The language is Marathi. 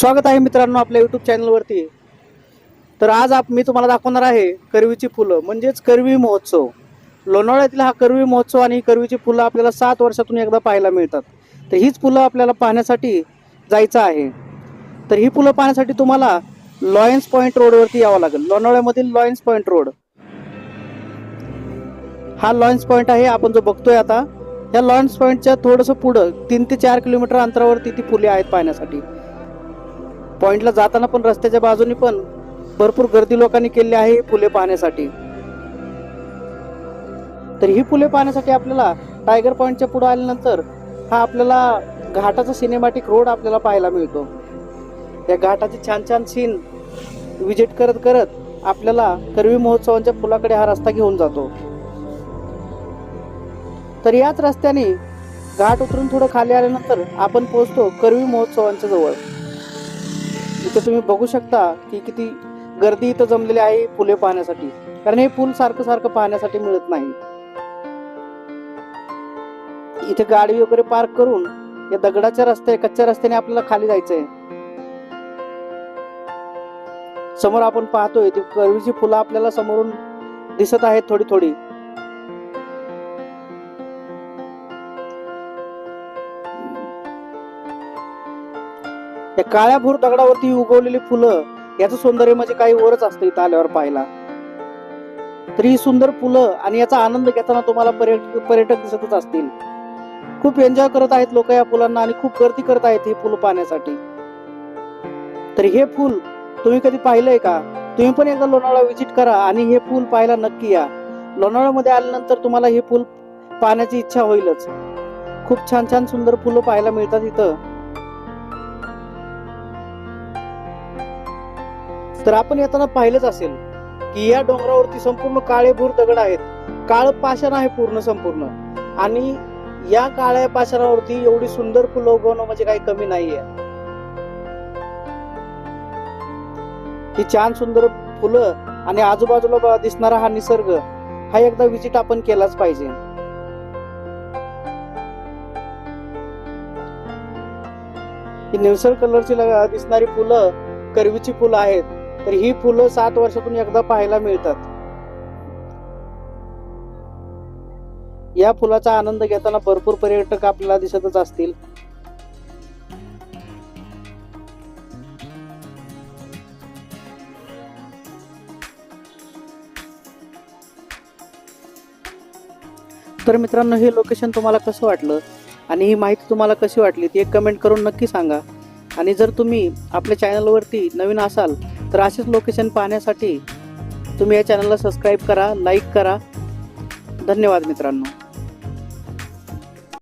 स्वागत आहे मित्रांनो आपल्या युट्यूब चॅनलवरती तर आज आप मी तुम्हाला दाखवणार आहे करवीची फुलं म्हणजेच करवी महोत्सव. लोणावळ्यातील हा करवी महोत्सव आणि करवीची फुलं आपल्याला सात वर्षातून एकदा पाहायला मिळतात. तर हीच फुलं आपल्याला पाहण्यासाठी जायचं आहे. तर ही फुलं पाहण्यासाठी तुम्हाला लॉयन्स पॉईंट रोडवरती यावं लागेल. लोणावळ्यामधील लॉयन्स पॉईंट रोड हा लॉयन्स पॉईंट आहे आपण जो बघतोय आता या लॉयन्स पॉईंटच्या थोडंसं पुढं तीन ते चार किलोमीटर अंतरावरती ती फुले आहेत पाहण्यासाठी. पॉइंटला जाताना पण रस्त्याच्या बाजूनी पण भरपूर गर्दी लोकांनी केली आहे फुले पाहण्यासाठी. तर ही फुले पाहण्यासाठी आपल्याला टायगर पॉइंटच्या पुढे आल्यानंतर हा आपल्याला घाटाचा सिनेमॅटिक रोड आपल्याला पाहायला मिळतो. या घाटाचे छान छान सीन विजिट करत करत आपल्याला करवी महोत्सवांच्या पुलाकडे हा रस्ता घेऊन जातो. तर याच रस्त्याने घाट उतरून थोडं खाली आल्यानंतर आपण पोहोचतो करवी महोत्सवांच्या जवळ. इथं तुम्ही बघू शकता की किती गर्दी इथं जमलेली आहे फुले पाहण्यासाठी. कारण हे फुल सारखं सारखं पाहण्यासाठी मिळत नाही. इथे गाडी वगैरे पार्क करून या दगडाच्या रस्ते कच्च्या रस्त्याने आपल्याला खाली जायचंय. समोर आपण पाहतोय ती करवीची फुलं आपल्याला समोरून दिसत आहेत थोडी थोडी. त्या काळ्या भोर दगडावरती उगवलेली फुलं याचं सौंदर्य म्हणजे काही वरच असतं इथं आल्यावर पाहायला. तर ही सुंदर फुलं आणि याचा आनंद घेताना तुम्हाला पर्यटक पर्यटक दिसतच असतील. खूप एन्जॉय करत आहेत लोक या फुलांना आणि खूप गर्दी करत आहेत ही फुलं पाहण्यासाठी. तर हे फुल तुम्ही कधी पाहिलंय का? तुम्ही पण एकदा लोणावळा व्हिजिट करा आणि हे फुल पाहायला नक्की या. लोणावळ्यामध्ये आल्यानंतर तुम्हाला हे फुल पाहण्याची इच्छा होईलच. खूप छान छान सुंदर फुलं पाहायला मिळतात इथं. तर आपण येताना पाहिलंच असेल की या डोंगरावरती संपूर्ण काळे भूर दगड आहेत. काळ पाषाण आहे पूर्ण संपूर्ण. आणि या काळ्या पाषाणावरती एवढी सुंदर फुलं उगवणं म्हणजे काही कमी नाहीये. ही छान सुंदर फुलं आणि आजूबाजूला दिसणारा हा निसर्ग हा एकदा विजिट आपण केलाच पाहिजे. ही निळसर कलरची ल- दिसणारी फुलं करवीची फुलं आहेत. तर ही फुलं सात वर्षातून एकदा पाहायला मिळतात. या फुलाचा आनंद घेताना भरपूर पर्यटक आपल्याला दिसतच असतील. तर मित्रांनो हे लोकेशन तुम्हाला कसं वाटलं? आणि ही माहिती तुम्हाला कशी वाटली? ती एक कमेंट करून नक्की सांगा. आणि जर तुम्ही आपल्या चॅनलवरती नवीन असाल तर असेच लोकेशन पाहण्यासाठी तुम्ही या चॅनलला सबस्क्राईब करा लाईक करा. धन्यवाद मित्रांनो.